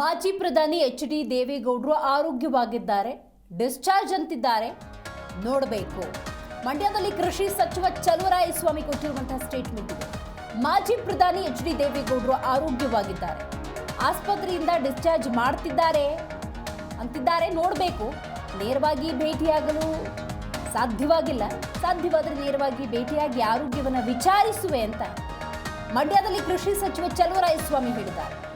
ಮಾಜಿ ಪ್ರಧಾನಿ H D ದೇವೇಗೌಡರು ಆರೋಗ್ಯವಾಗಿದ್ದಾರೆ, ಡಿಸ್ಚಾರ್ಜ್ ಅಂತಿದ್ದಾರೆ. ನೋಡಬೇಕು. ಮಂಡ್ಯದಲ್ಲಿ ಕೃಷಿ ಸಚಿವ ಚಲುವರಾಯಸ್ವಾಮಿ ಕೊಟ್ಟಿರುವಂತಹ ಸ್ಟೇಟ್ಮೆಂಟ್ ಇದೆ. ಮಾಜಿ ಪ್ರಧಾನಿ ಎಚ್ ಡಿ ದೇವೇಗೌಡರು ಆರೋಗ್ಯವಾಗಿದ್ದಾರೆ. ಆಸ್ಪತ್ರೆಯಿಂದ ಡಿಸ್ಚಾರ್ಜ್ ಮಾಡ್ತಿದ್ದಾರೆ ಅಂತಿದ್ದಾರೆ. ನೋಡಬೇಕು. ನೇರವಾಗಿ ಭೇಟಿಯಾಗಲು ಸಾಧ್ಯವಾಗಿಲ್ಲ. ಸಾಧ್ಯವಾದರೆ ನೇರವಾಗಿ ಭೇಟಿಯಾಗಿ ಆರೋಗ್ಯವನ್ನು ವಿಚಾರಿಸುವೆ ಅಂತ ಮಂಡ್ಯದಲ್ಲಿ ಕೃಷಿ ಸಚಿವ ಚಲುವರಾಯಸ್ವಾಮಿ ಹೇಳಿದ್ದಾರೆ.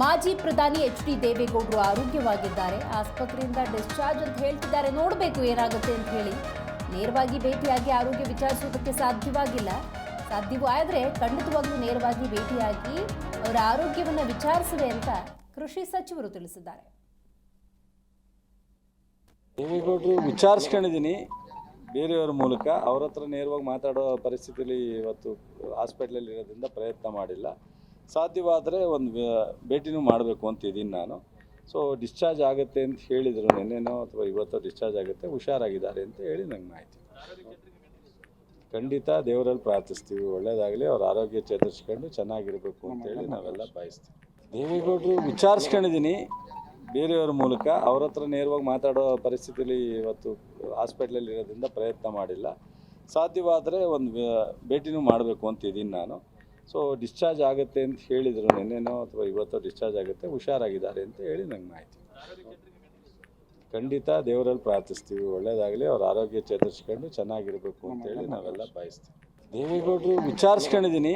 ಮಾಜಿ ಪ್ರಧಾನಿ ಎಚ್ ಡಿ ದೇವೇಗೌಡರು ಆರೋಗ್ಯವಾಗಿದ್ದಾರೆ. ಆಸ್ಪತ್ರೆಯಿಂದ ಡಿಸ್ಚಾರ್ಜ್ ಅಂತ ಹೇಳ್ತಿದ್ದಾರೆ. ನೋಡಬೇಕು ಏನಾಗುತ್ತೆ ಅಂತ ಹೇಳಿ. ನೇರವಾಗಿ ಭೇಟಿಯಾಗಿ ಆರೋಗ್ಯ ವಿಚಾರಿಸುವುದಕ್ಕೆ ಸಾಧ್ಯವಾಗಿಲ್ಲ. ಸಾಧ್ಯವೂ ಆದರೆ ಖಂಡಿತವಾಗ್ಲೂ ನೇರವಾಗಿ ಭೇಟಿಯಾಗಿ ಅವರ ಆರೋಗ್ಯವನ್ನು ವಿಚಾರಿಸಿದೆ ಅಂತ ಕೃಷಿ ಸಚಿವರು ತಿಳಿಸಿದ್ದಾರೆ. ದೇವೇಗೌಡರು ವಿಚಾರಿಸ್ಕೊಂಡಿದ್ದೀನಿ. ಬೇರೆಯವರ ಮೂಲಕ ಅವ್ರ ಹತ್ರ ನೇರವಾಗಿ ಮಾತಾಡೋ ಪರಿಸ್ಥಿತಿಯಲ್ಲಿ ಇವತ್ತು ಹಾಸ್ಪಿಟ್ಲಲ್ಲಿ ಇರೋದ್ರಿಂದ ಪ್ರಯತ್ನ ಮಾಡಿಲ್ಲ. ಸಾಧ್ಯವಾದರೆ ಒಂದು ಭೇಟಿನೂ ಮಾಡಬೇಕು ಅಂತ ಇದ್ದೀನಿ ನಾನು. ಸೊ ಡಿಸ್ಚಾರ್ಜ್ ಆಗುತ್ತೆ ಅಂತ ಹೇಳಿದರು ನೆನ್ನೆನೋ ಅಥವಾ ಇವತ್ತೋ ಡಿಸ್ಚಾರ್ಜ್ ಆಗುತ್ತೆ, ಹುಷಾರಾಗಿದ್ದಾರೆ ಅಂತ ಹೇಳಿ ನಂಗೆ ಮಾಹಿತಿ. ಖಂಡಿತ ದೇವರಲ್ಲಿ ಪ್ರಾರ್ಥಿಸ್ತೀವಿ. ಒಳ್ಳೇದಾಗಲಿ, ಅವ್ರ ಆರೋಗ್ಯ ಚೇತರಿಸ್ಕೊಂಡು ಚೆನ್ನಾಗಿರಬೇಕು ಅಂತೇಳಿ ನಾವೆಲ್ಲ ಬಯಸ್ತೀವಿ ದೇವೇಗೌಡರು ವಿಚಾರಿಸ್ಕೊಂಡಿದ್ದೀನಿ. ಬೇರೆಯವ್ರ ಮೂಲಕ ಅವ್ರ ಹತ್ರ ನೇರವಾಗಿ ಮಾತಾಡೋ ಪರಿಸ್ಥಿತಿಯಲ್ಲಿ ಇವತ್ತು ಹಾಸ್ಪಿಟ್ಲಲ್ಲಿ ಇರೋದ್ರಿಂದ ಪ್ರಯತ್ನ ಮಾಡಿಲ್ಲ. ಸಾಧ್ಯವಾದರೆ ಒಂದು ಭೇಟಿನೂ ಮಾಡಬೇಕು ಅಂತ ಇದ್ದೀನಿ ನಾನು. ಸೊ ಡಿಸ್ಚಾರ್ಜ್ ಆಗುತ್ತೆ ಅಂತ ಹೇಳಿದರು ನೆನ್ನೆನೋ ಅಥವಾ ಇವತ್ತೋ ಡಿಸ್ಚಾರ್ಜ್ ಆಗುತ್ತೆ, ಹುಷಾರಾಗಿದ್ದಾರೆ ಅಂತ ಹೇಳಿ ನಂಗೆ ಮಾಹಿತಿ. ಖಂಡಿತ ದೇವರಲ್ಲಿ ಪ್ರಾರ್ಥಿಸ್ತೀವಿ, ಒಳ್ಳೇದಾಗಲಿ, ಅವ್ರ ಆರೋಗ್ಯ ಚೇತರಿಸ್ಕೊಂಡು ಚೆನ್ನಾಗಿರಬೇಕು ಅಂತೇಳಿ ನಾವೆಲ್ಲ ಬಯಸ್ತೀವಿ. ದೇವೇಗೌಡರು ವಿಚಾರಿಸ್ಕೊಂಡಿದ್ದೀನಿ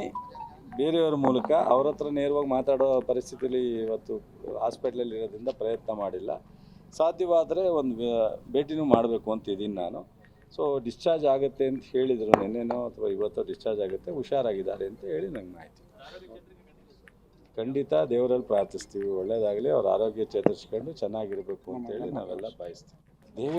ಬೇರೆಯವ್ರ ಮೂಲಕ, ಅವ್ರ ಹತ್ರ ನೇರವಾಗಿ ಮಾತಾಡೋ ಪರಿಸ್ಥಿತಿಯಲ್ಲಿ ಇವತ್ತು ಹಾಸ್ಪಿಟ್ಲಲ್ಲಿ ಇರೋದ್ರಿಂದ ಪ್ರಯತ್ನ ಮಾಡಿಲ್ಲ. ಸಾಧ್ಯವಾದರೆ ಒಂದು, ಭೇಟಿನೂ ಮಾಡಬೇಕು ಅಂತ ಇದ್ದೀನಿ ನಾನು. ಸೊ ಡಿಸ್ಚಾರ್ಜ್ ಆಗುತ್ತೆ ಅಂತ ಹೇಳಿದರು ನೆನ್ನೆನೋ ಅಥವಾ ಇವತ್ತೋ ಡಿಸ್ಚಾರ್ಜ್ ಆಗುತ್ತೆ, ಹುಷಾರಾಗಿದ್ದಾರೆ ಅಂತ ಹೇಳಿ ನಂಗೆ ಮಾಹಿತಿ. ಖಂಡಿತ ದೇವರಲ್ಲಿ ಪ್ರಾರ್ಥಿಸ್ತೀವಿ, ಒಳ್ಳೇದಾಗಲಿ, ಅವ್ರ ಆರೋಗ್ಯ ಚೇತರಿಸ್ಕೊಂಡು ಚೆನ್ನಾಗಿರಬೇಕು ಅಂತೇಳಿ ನಾವೆಲ್ಲ ಬಯಸ್ತೀವಿ ದೇವ